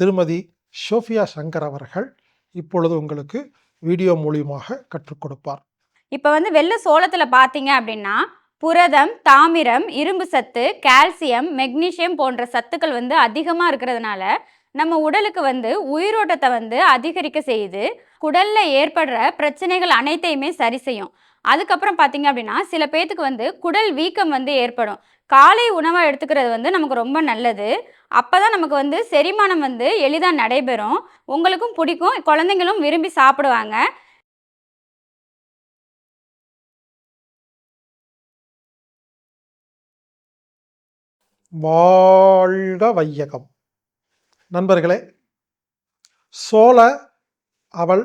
திருமதி ஷோஃபியா சங்கர் அவர்கள் இப்பொழுது உங்களுக்கு வீடியோ மூலியமாக கற்றுக் கொடுப்பார். இப்போ வந்து வெள்ளை சோளத்தில் பார்த்தீங்க அப்படின்னா புரதம் தாமிரம் இரும்பு சத்து கால்சியம் மெக்னீஷியம் போன்ற சத்துக்கள் வந்து அதிகமாக இருக்கிறதுனால நம்ம உடலுக்கு வந்து உயிரோட்டத்தை வந்து அதிகரிக்க செய்யுது. குடலில் ஏற்படுற பிரச்சனைகள் அனைத்தையுமே சரி செய்யும். அதுக்கப்புறம் பார்த்தீங்க அப்படின்னா சில பேர்த்துக்கு வந்து குடல் வீக்கம் வந்து ஏற்படும். காலை உணவை எடுத்துக்கிறது வந்து நமக்கு ரொம்ப நல்லது. அப்போ தான் நமக்கு வந்து செரிமானம் வந்து எளிதாக நடைபெறும். உங்களுக்கும் பிடிக்கும். குழந்தைங்களும் விரும்பி சாப்பிடுவாங்க. வாழ்க வையகம். நண்பர்களே சோள அவல்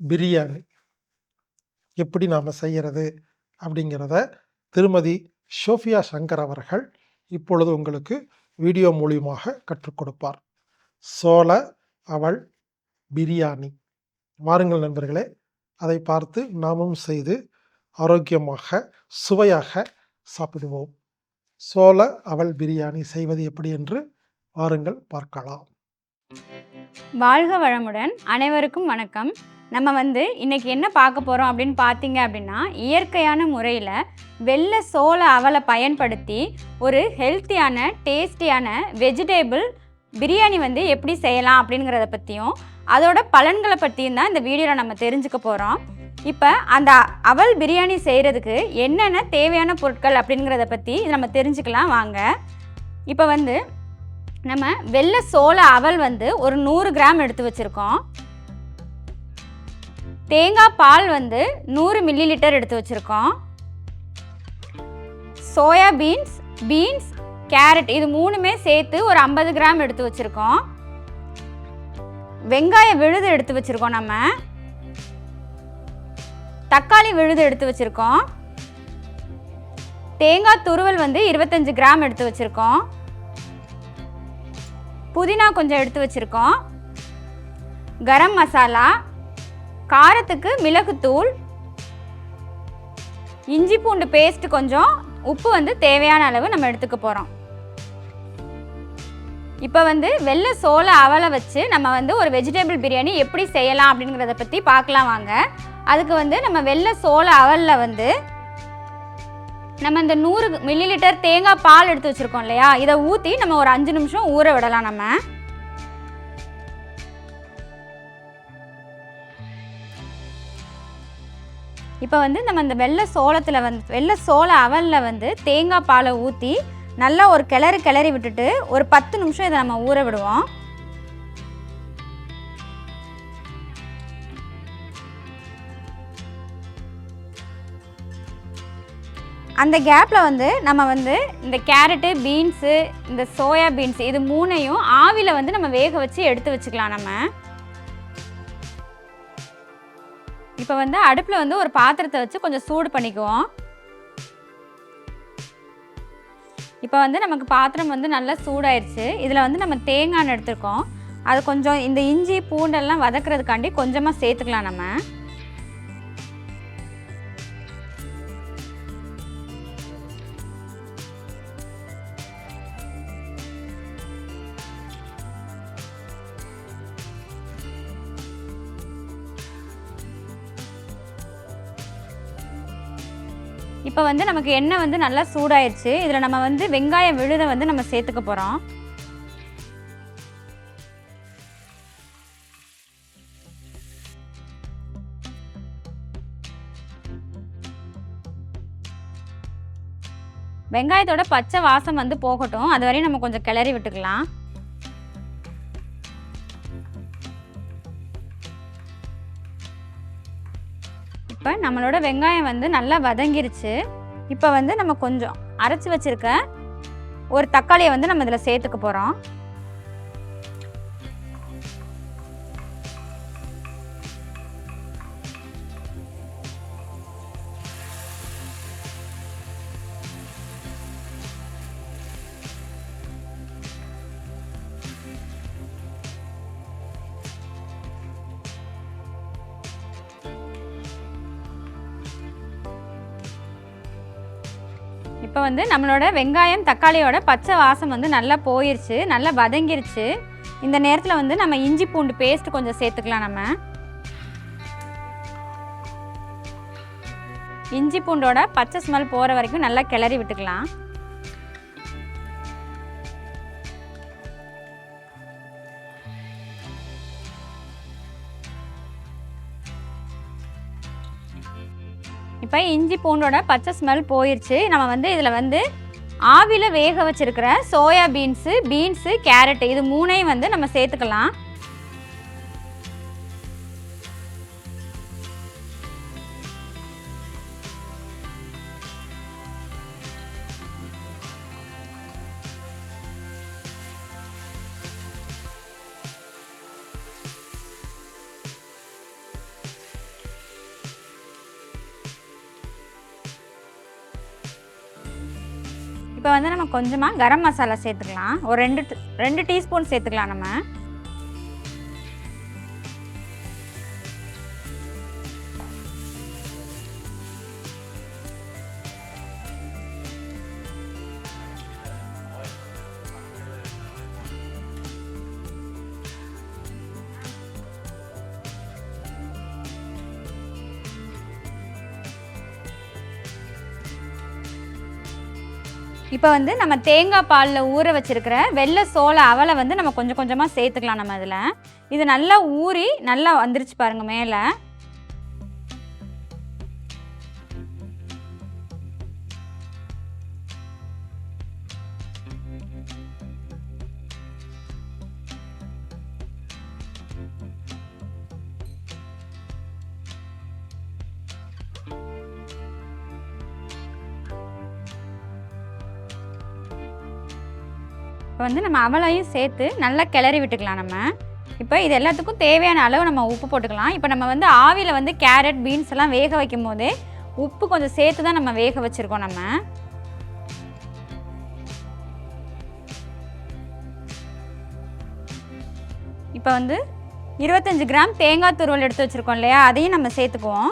பிரியாணி. எப்படி நாம் செய்கிறது அப்படிங்கிறத திருமதி ஷோஃபியா சங்கர் அவர்கள் இப்பொழுது உங்களுக்கு வீடியோ மூலியமாக கற்றுக் கொடுப்பார். சோள அவள் பிரியாணி. வாருங்கள் நண்பர்களே அதை பார்த்து நாமும் செய்து ஆரோக்கியமாக சுவையாக சாப்பிடுவோம். சோள அவள் பிரியாணி செய்வது எப்படி என்று வாருங்கள் பார்க்கலாம். வாழ்க வளமுடன். அனைவருக்கும் வணக்கம். நம்ம வந்து இன்றைக்கி என்ன பார்க்க போகிறோம் அப்படின்னு பார்த்தீங்க அப்படின்னா இயற்கையான முறையில் வெள்ளை சோள அவலை பயன்படுத்தி ஒரு ஹெல்த்தியான டேஸ்டியான வெஜிடேபிள் பிரியாணி வந்து எப்படி செய்யலாம் அப்படிங்கிறத பற்றியும் அதோட பலன்களை பற்றியும் தான் இந்த வீடியோவில் நம்ம தெரிஞ்சுக்க போகிறோம் இப்போ அந்த அவல் பிரியாணி செய்கிறதுக்கு என்னென்ன தேவையான பொருட்கள் அப்படிங்கிறத பற்றி நம்ம தெரிஞ்சுக்கலாம் வாங்க. இப்போ வந்து நம்ம வெள்ளை சோள அவல் வந்து ஒரு நூறு கிராம் எடுத்து வச்சுருக்கோம். தேங்காய் பால் வந்து நூறு மில்லி லிட்டர் எடுத்து வச்சுருக்கோம். சோயா பீன்ஸ் பீன்ஸ் கேரட் இது மூணுமே சேர்த்து ஒரு ஐம்பது கிராம் எடுத்து வச்சுருக்கோம். வெங்காய விழுது எடுத்து வச்சுருக்கோம் நம்ம. தக்காளி விழுது எடுத்து வச்சுருக்கோம். தேங்காய் துருவல் வந்து இருபத்தஞ்சு கிராம் எடுத்து வச்சுருக்கோம். புதினா கொஞ்சம் எடுத்து வச்சுருக்கோம். கரம் மசாலா காரத்துக்கு மிளகுத்தூள் இஞ்சி பூண்டு பேஸ்ட் கொஞ்சம் உப்பு வந்து தேவையான அளவு நம்ம எடுத்துக்க போகிறோம் இப்போ வந்து வெள்ளை சோள அவலை வச்சு நம்ம வந்து ஒரு வெஜிடபிள் பிரியாணி எப்படி செய்யலாம் அப்படிங்கிறத பற்றி பார்க்கலாம் வாங்க. அதுக்கு வந்து நம்ம வெள்ளை சோள அவலில் வந்து நம்ம இந்த நூறு மில்லி லிட்டர் தேங்காய் பால் எடுத்து வச்சுருக்கோம் இல்லையா? இதை ஊற்றி நம்ம ஒரு அஞ்சு நிமிஷம் ஊற விடலாம் நம்ம. இப்போ வந்து நம்ம இந்த வெள்ளை சோளத்தில் வந்து வெள்ளை சோள அவலில் வந்து தேங்காய் பாலை ஊற்றி நல்லா ஒரு கிளறு கிளறி விட்டுட்டு ஒரு பத்து நிமிஷம் இதை நம்ம ஊற விடுவோம். அந்த கேப்பில் வந்து நம்ம வந்து இந்த கேரட்டு பீன்ஸு இந்த சோயா பீன்ஸ் இது மூணையும் ஆவியில் வந்து நம்ம வேக வச்சு எடுத்து வச்சுக்கலாம் நம்ம. இப்போ வந்து அடுப்பில் வந்து ஒரு பாத்திரத்தை வச்சு கொஞ்சம் சூடு பண்ணிக்குவோம். இப்போ வந்து நமக்கு பாத்திரம் வந்து நல்லா சூடாயிருச்சு. இதில் வந்து நம்ம தேங்காய் எடுத்துருக்கோம். அது கொஞ்சம் இந்த இஞ்சி பூண்டெல்லாம் வதக்குறதுக்காண்டி கொஞ்சமாக சேர்த்துக்கலாம் நம்ம. இப்போ வந்து நமக்கு எண்ணெய் வந்து நல்லா சூடாயிருச்சு. இதில் நம்ம வந்து வெங்காயம் விழுதை வந்து நம்ம சேர்த்துக்க போகிறோம் வெங்காயத்தோட பச்சை வாசம் வந்து போகட்டும். அது வரையும் நம்ம கொஞ்சம் கிளறி விட்டுக்கலாம். இப்போ நம்மளோட வெங்காயம் வந்து நல்லா வதங்கிருச்சு. இப்போ வந்து நம்ம கொஞ்சம் அரைச்சி வச்சுருக்க ஒரு தக்காளியை வந்து நம்ம இதில் சேர்த்துக்க போகிறோம் இப்போ வந்து நம்மளோட வெங்காயம் தக்காளியோட பச்சை வாசம் வந்து நல்லா போயிருச்சு நல்லா வதங்கிருச்சு. இந்த நேரத்தில் வந்து நம்ம இஞ்சி பூண்டு பேஸ்ட் கொஞ்சம் சேர்த்துக்கலாம் நம்ம. இஞ்சி பூண்டோட பச்சை ஸ்மெல் போகிற வரைக்கும் நல்லா கிளறி விட்டுக்கலாம். இப்போ இஞ்சி பூண்டோட பச்சை ஸ்மெல் போயிடுச்சு நம்ம வந்து இதில் வந்து ஆவியில் வேக வச்சுருக்கிற சோயா பீன்ஸு பீன்ஸு கேரட் இது மூணையும் வந்து நம்ம சேர்த்துக்கலாம். இப்போ வந்து நம்ம கொஞ்சமாக கரம் மசாலா சேர்த்துக்கலாம். ஒரு ரெண்டு ரெண்டு டீஸ்பூன் சேர்த்துக்கலாம் நம்ம. இப்போ வந்து நம்ம தேங்காய் பாலில் ஊற வச்சிருக்கிற வெள்ளை சோள அவலை வந்து நம்ம கொஞ்சம் கொஞ்சமாக சேர்த்துக்கலாம் நம்ம அதில் இது நல்லா ஊறி நல்லா வந்துருச்சு பாருங்க மேலே. இப்போ வந்து நம்ம அவளையும் சேர்த்து நல்லா கிளறி விட்டுக்கலாம் நம்ம. இப்போ இது எல்லாத்துக்கும் தேவையான அளவு நம்ம உப்பு போட்டுக்கலாம். இப்போ நம்ம வந்து ஆவியில் வந்து கேரட் பீன்ஸ் எல்லாம் வேக வைக்கும் போது உப்பு கொஞ்சம் சேர்த்து தான் நம்ம வேக வச்சுருக்கோம் நம்ம. இப்போ வந்து இருபத்தஞ்சு கிராம் தேங்காய் துருவல் எடுத்து வச்சுருக்கோம் இல்லையா? அதையும் நம்ம சேர்த்துக்குவோம்.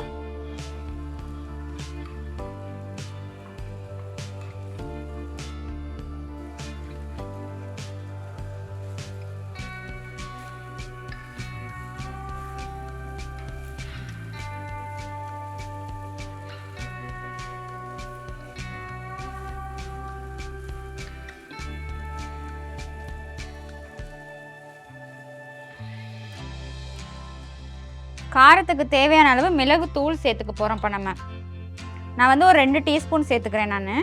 காரத்துக்கு தேவையான அளவு மிளகு தூள் சேர்த்துக்க போகிறோம் இப்போ நம்ம. நான் வந்து ஒரு ரெண்டு டீஸ்பூன் சேர்த்துக்கிறேன் நான்.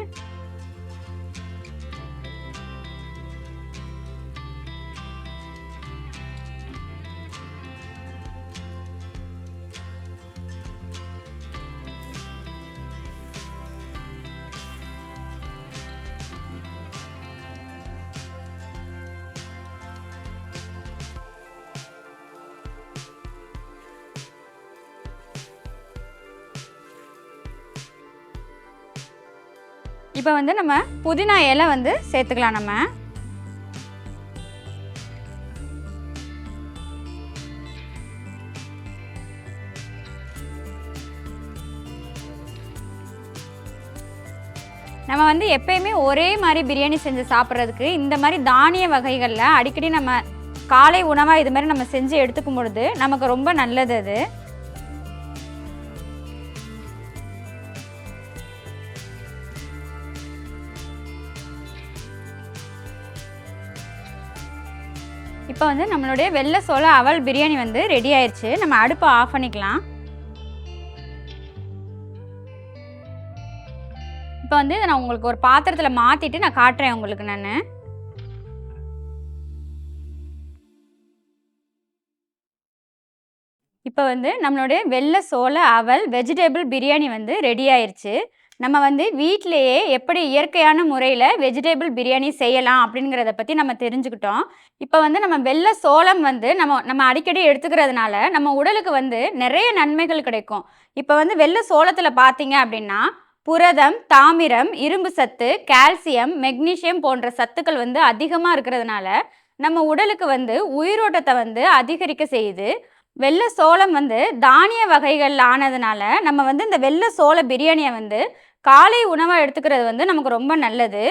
இப்போ வந்து நம்ம புதினா இலை வந்து சேர்த்துக்கலாம் நம்ம. நம்ம வந்து எப்பயுமே ஒரே மாதிரி பிரியாணி செஞ்சு சாப்பிட்றதுக்கு இந்த மாதிரி தானிய வகைகளில் அடிக்கடி நம்ம காலை உணவாக இது மாதிரி நம்ம செஞ்சு எடுத்துக்கும் பொழுது நமக்கு ரொம்ப நல்லது அது. இப்போ வந்து நம்மளுடைய வெள்ளை சோள அவல் பிரியாணி வந்து ரெடி ஆயிடுச்சு நம்ம அடுப்பை ஆஃப் பண்ணிக்கலாம். இப்போ வந்து இதை நான் உங்களுக்கு ஒரு பாத்திரத்தில் மாற்றிட்டு நான் காட்டுறேன் உங்களுக்கு நான். இப்போ வந்து நம்மளுடைய வெள்ளை சோள அவல் வெஜிடபிள் பிரியாணி வந்து ரெடி ஆயிடுச்சு நம்ம வந்து வீட்டிலேயே எப்படி இயற்கையான முறையில் வெஜிடபிள் பிரியாணி செய்யலாம் அப்படிங்கிறத பற்றி நம்ம தெரிஞ்சுக்கிட்டோம். இப்போ வந்து நம்ம வெள்ளை சோளம் வந்து நம்ம நம்ம அடிக்கடி எடுத்துக்கிறதுனால நம்ம உடலுக்கு வந்து நிறைய நன்மைகள் கிடைக்கும். இப்போ வந்து வெள்ளை சோளத்தில் பார்த்தீங்க அப்படின்னா புரதம் தாமிரம் இரும்பு சத்து கால்சியம் மெக்னீசியம் போன்ற சத்துக்கள் வந்து அதிகமாக இருக்கிறதுனால நம்ம உடலுக்கு வந்து உயிரோட்டத்தை வந்து அதிகரிக்க செய்யுது. வெள்ளை சோளம் வந்து தானிய வகைகள் ஆனதுனால நம்ம வந்து இந்த வெள்ளை சோள பிரியாணியை வந்து காலை உணவாக எடுத்துக்கிறது வந்து நமக்கு ரொம்ப நல்லது.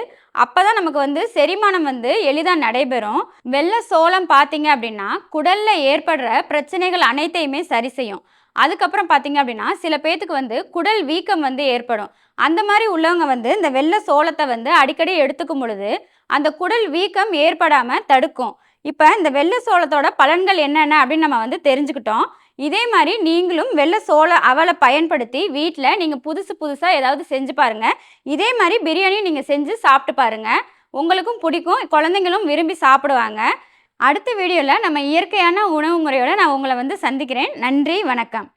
அப்போ தான் நமக்கு வந்து செரிமானம் வந்து எளிதாக நடைபெறும். வெள்ளை சோளம் பார்த்தீங்க அப்படின்னா குடலில் ஏற்படுற பிரச்சனைகள் அனைத்தையுமே சரி செய்யும். அதுக்கப்புறம் பார்த்தீங்க அப்படின்னா சில பேர்த்துக்கு வந்து குடல் வீக்கம் வந்து ஏற்படும். அந்த மாதிரி உள்ளவங்க வந்து இந்த வெள்ளை சோளத்தை வந்து அடிக்கடி எடுத்துக்கும் பொழுது அந்த குடல் வீக்கம் ஏற்படாமல் தடுக்கும். இப்போ இந்த வெள்ளை சோளத்தோட பலன்கள் என்னென்ன அப்படின்னு நம்ம வந்து தெரிஞ்சுக்கிட்டோம். இதே மாதிரி நீங்களும் வெள்ளை சோள அவலை பயன்படுத்தி வீட்டில் நீங்கள் புதுசு புதுசாக ஏதாவது செஞ்சு பாருங்கள் இதே மாதிரி பிரியாணி நீங்கள் செஞ்சு சாப்பிட்டு பாருங்கள் உங்களுக்கும் பிடிக்கும். குழந்தைங்களும் விரும்பி சாப்பிடுவாங்க. அடுத்த வீடியோவில் நம்ம இயற்கையான உணவு முறையோடு நான் உங்களை வந்து சந்திக்கிறேன். நன்றி வணக்கம்.